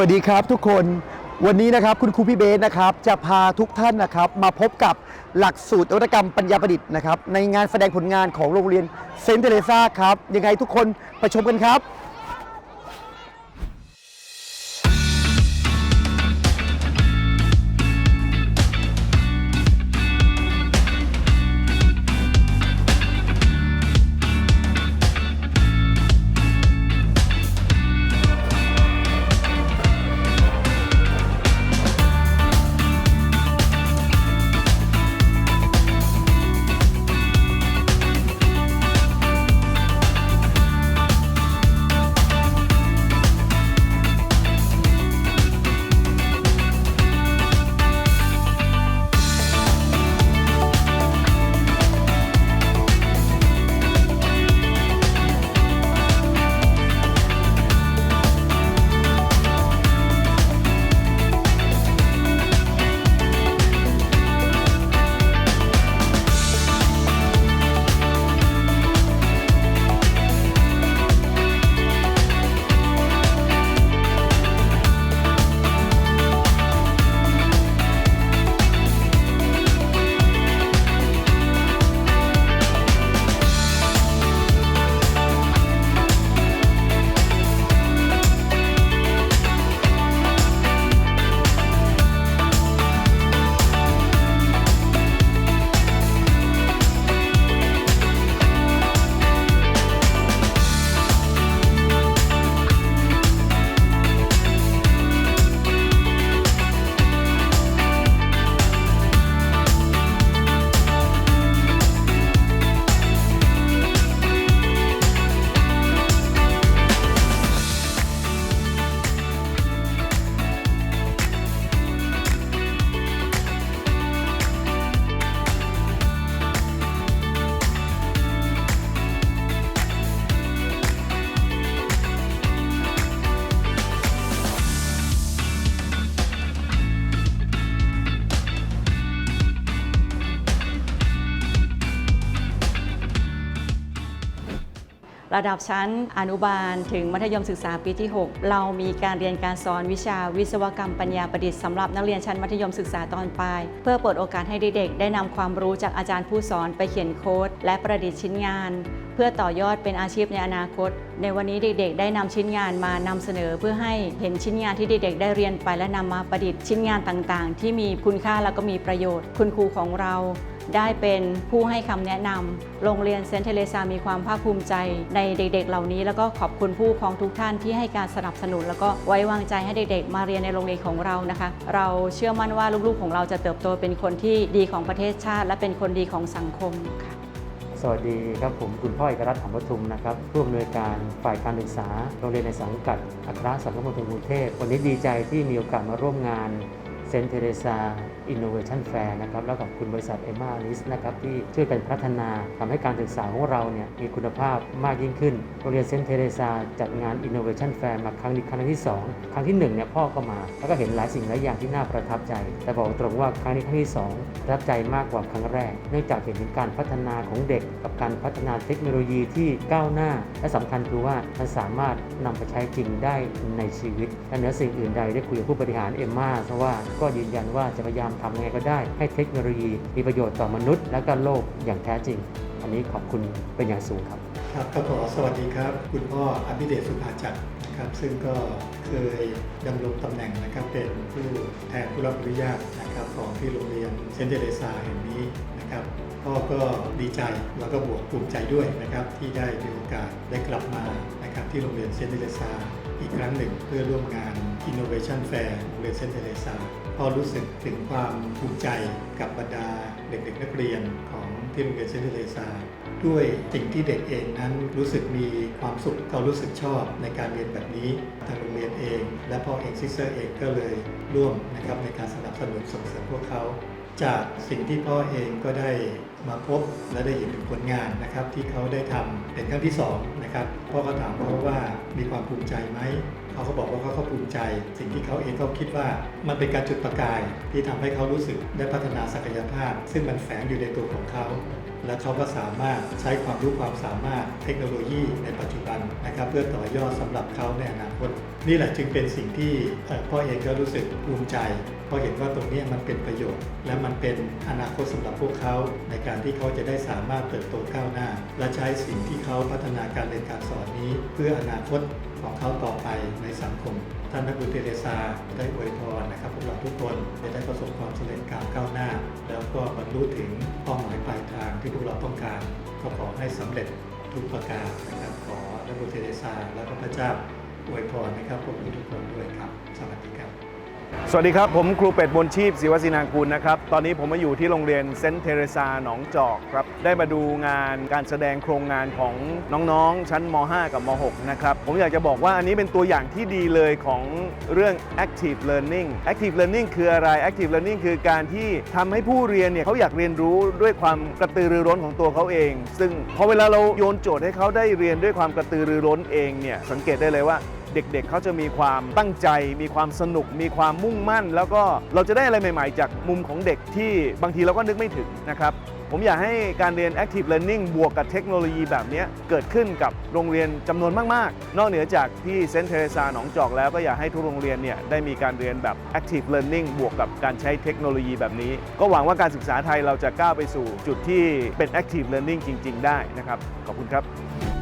วัสดีครับทุกคนวันนี้นะครับคุณครูพี่เบสนะครับจะพาทุกท่านนะครับมาพบกับหลักสูตรนวัตกรรมปัญญาประดิษฐ์นะครับในงานแสดงผลงานของโรงเรียนเซนต์เทเรซาครับยังไงทุกคนไปชมกันครับ ระดับชั้นอนุบาล ถึงมัธยมศึกษาปีที่ 6 เรามีการเรียนการสอนวิชาวิศวกรรมปัญญาประดิษฐ์สำหรับนักเรียนชั้นมัธยมศึกษาตอนปลาย เพื่อเปิดโอกาสให้เด็กๆได้นำความรู้จากอาจารย์ผู้สอนไปเขียนโค้ด และประดิษฐ์ชิ้นงาน เพื่อต่อยอดเป็นอาชีพในอนาคต ในวันนี้เด็กๆ ได้นำชิ้นงานมานำเสนอ เพื่อให้เห็นชิ้นงานที่เด็กๆ ได้เรียนไปและนำมาประดิษฐ์ชิ้นงานต่างๆ ที่มีคุณค่าและก็มีประโยชน์ คุณครูของเรา ได้เป็นผู้ให้คำแนะนำโรงเรียนเซนเทเรซามีความภาคภูมิใจในเด็กๆ เหล่านี้ แล้วก็ขอบคุณผู้ปกครองทุกท่านที่ให้การสนับสนุน แล้วก็ไว้วางใจให้เด็กๆ มาเรียนในโรงเรียนของเรานะคะ เราเชื่อมั่นว่าลูกๆของเราจะเติบโตเป็นคนที่ดีของประเทศชาติ และเป็นคนดีของสังคมค่ะสวัสดีครับผมคุณพ่อเอกรัตน์หอมปทุมนะครับผู้อำนวยการฝ่ายการศึกษาโรงเรียนในสังกัดอัครสังคมกรุงเทพวันนี้ดีใจที่มีโอกาสมาร่วมงาน เซนเทเรซาอินโนเวชันแฟร์นะครับแล้วกับคุณบริษัทเอมาลิสนะครับที่ช่วยกันพัฒนาทำให้การศึกษาของเราเนี่ยมีคุณภาพมากยิ่งขึ้น โรงเรียนเซนเทเรซาจัดงาน Innovation Fair มาครั้งนี้ครั้งที่ 2 ครั้งที่1เนี่ยพ่อก็มา แล้วก็เห็นหลายสิ่งหลายอย่างที่น่าประทับใจ แต่บอกตรงว่าครั้งนี้ครั้งที่ 2 ประทับใจมากกว่าครั้งแรก เนื่องจากเห็นถึงการพัฒนาของเด็ก กับการพัฒนาเทคโนโลยีที่ก้าวหน้า และสำคัญคือว่ามันสามารถนำไปใช้จริงได้ในชีวิตและเหนือสิ่งอื่นใดได้คุยกับผู้บริหารเอมมาเพราะว่าก็ยืนยันว่าจะพยายามทำยังไงก็ได้ ให้เทคโนโลยี มีประโยชน์ต่อมนุษย์ และก็โลกอย่างแท้จริง อันนี้ขอบคุณเป็นอย่างสูงครับ ครับก็ขอสวัสดีครับ คุณพ่ออภิเดชสุภาจักรนะครับซึ่งก็เคยดำรงตำแหน่งนะครับเป็นผู้แทนผู้รับอนุญาตนะครับของที่โรงเรียนเซนเทเรซาแห่งนี้นะครับพ่อก็ดีใจแล้วก็บวกภูมิใจด้วยนะครับที่ได้มีโอกาสได้กลับมานะครับที่โรงเรียนเซนเทเรซา อีกครั้งหนึ่งเพื่อร่วมงาน Innovation Fair โรงเรียนเซนต์เทเรซาพอรู้สึกถึงความภูมิใจกับบรรดาเด็กๆ นักเรียนของที่โรงเรียนเซนต์เทเรซาด้วยสิ่งที่เด็กเองนั้นรู้สึกมีความสุขเขารู้สึกชอบในการเรียนแบบนี้ทางโรงเรียนเอง และพ่อเองซิสเตอร์เองก็เลยร่วมนะครับในการสนับสนุนส่งเสริมพวกเขา จากสิ่งที่พ่อเองก็ได้มาพบและได้เห็นถึงผลงานนะครับ ที่เขาได้ทำเป็นครั้งที่สองนะครับพ่อก็ถามเขาว่ามีความภูมิใจไหมเขาก็บอกว่าเขาภูมิใจ สิ่งที่เขาเองเขาคิดว่ามันเป็นการจุดประกาย ที่ทำให้เขารู้สึกได้พัฒนาศักยภาพ ซึ่งมันแฝงอยู่ในตัวของเขา และเขาก็สามารถใช้ความรู้ความสามารถเทคโนโลยีในปัจจุบันนะครับเพื่อต่อยอดสำหรับเขาในอนาคตนี่แหละจึงเป็นสิ่งที่พ่อเองก็รู้สึกภูมิใจเพราะเห็นว่าตรงนี้มันเป็นประโยชน์ และมันเป็นอนาคตสำหรับพวกเขา ในการที่เขาจะได้สามารถเติบโตก้าวหน้า และใช้สิ่งที่เขาพัฒนาการเรียนการสอนนี้ เพื่ออนาคตของเขาต่อไปในสังคม ท่านพระครูเทเรซาได้อวยพรนะครับพวกเราทุกคนจะได้ประสบความสำเร็จการก้าวหน้า แล้วก็บรรลุถึงเป้าหมายปลายทางที่พวกเราต้องการ ก็ขอให้สำเร็จทุกประการนะครับขอพระครูเทเรซาและพระเจ้าอวยพรนะครับพวกเราทุกคนด้วยครับสวัสดีครับ สวัสดีครับ ผมครูเป็ดบนชีพศิวศินางกูลนะครับ ตอนนี้ผมมาอยู่ที่โรงเรียนเซนต์เทเรซาหนองจอกครับ ได้มาดูงานการแสดงโครงงานของน้องๆ ชั้นม .5 กับม .6 นะครับ ผมอยากจะบอกว่าอันนี้เป็นตัวอย่างที่ดีเลยของเรื่อง active learning active learning คืออะไร active learning คือการที่ทำให้ผู้เรียนเนี่ยเขาอยากเรียนรู้ด้วยความกระตือรือร้นของตัวเขาเอง ซึ่งพอเวลาเราโยนโจทย์ให้เขาได้เรียนด้วยความกระตือรือร้นเองเนี่ยสังเกตได้เลยว่า เด็กๆเขาจะมีความตั้งใจ มีความสนุก มีความมุ่งมั่น แล้วก็เราจะได้อะไรใหม่ๆ จากมุมของเด็กที่บางทีเราก็นึกไม่ถึงนะครับ ผมอยากให้การเรียน active learning บวกกับเทคโนโลยีแบบนี้เกิดขึ้นกับโรงเรียนจำนวนมากๆ นอกเหนือจากที่เซนต์เทเรซาหนองจอกแล้วก็อยากให้ทุกโรงเรียนเนี่ยได้มีการเรียนแบบ active learning บวกกับการใช้เทคโนโลยีแบบนี้ ก็หวังว่าการศึกษาไทยเราจะก้าวไปสู่จุดที่เป็น active learning จริง ๆ ได้นะครับ ขอบคุณครับ